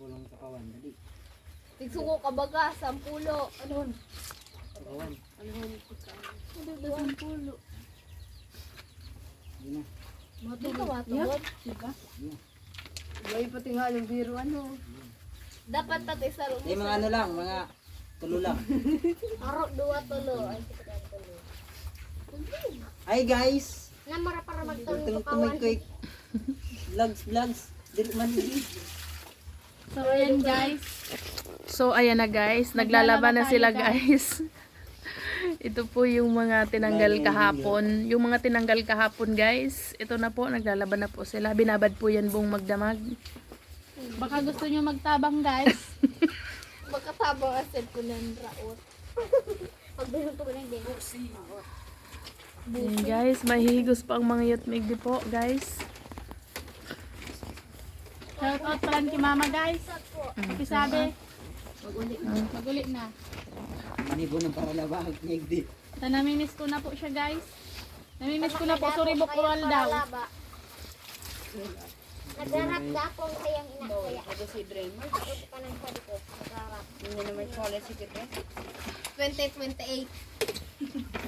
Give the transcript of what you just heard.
Sampulong sa kawan. Dali. Tigsuko ka baga, sampulo. Ano? Sa kawan. Ano sampulo? Hindi na. Di ka matubod. Diba? Hindi pati nga yung biro ano. Dapat tatay sa Eh, mga ano lang, mga tulo lang. Aro, dua tulo. Ay, kita tulo. Hi guys! Namara para magtulong Ito tumay quick. Vlogs, vlogs. Dili man hindi. So ayan guys. So, ayan na guys. Naglalaban na sila guys. Ito po yung mga tinanggal kahapon. Yung mga tinanggal kahapon guys. Ito na po, naglalaban na po sila. Binabad po yan buong magdamag. Baka gusto nyo magtabang guys. Magkatabang asad ko ng raot. Pag binuto ko ng dengos. Ayan guys, mahihigos pa ang mga yatmigdi po guys. Shout out pala kay mama guys. Pakisabi. Magulit na. Manibo ng paralabahag niya hindi. So, namimiss ko na po siya guys. Namimiss ko na po. Sorry Bukral daw. Nagharap gapong kayang ina kaya. Ito si Dreamer. Ako pa ng ko. Nagharap. Hindi naman college si Kite. 2028.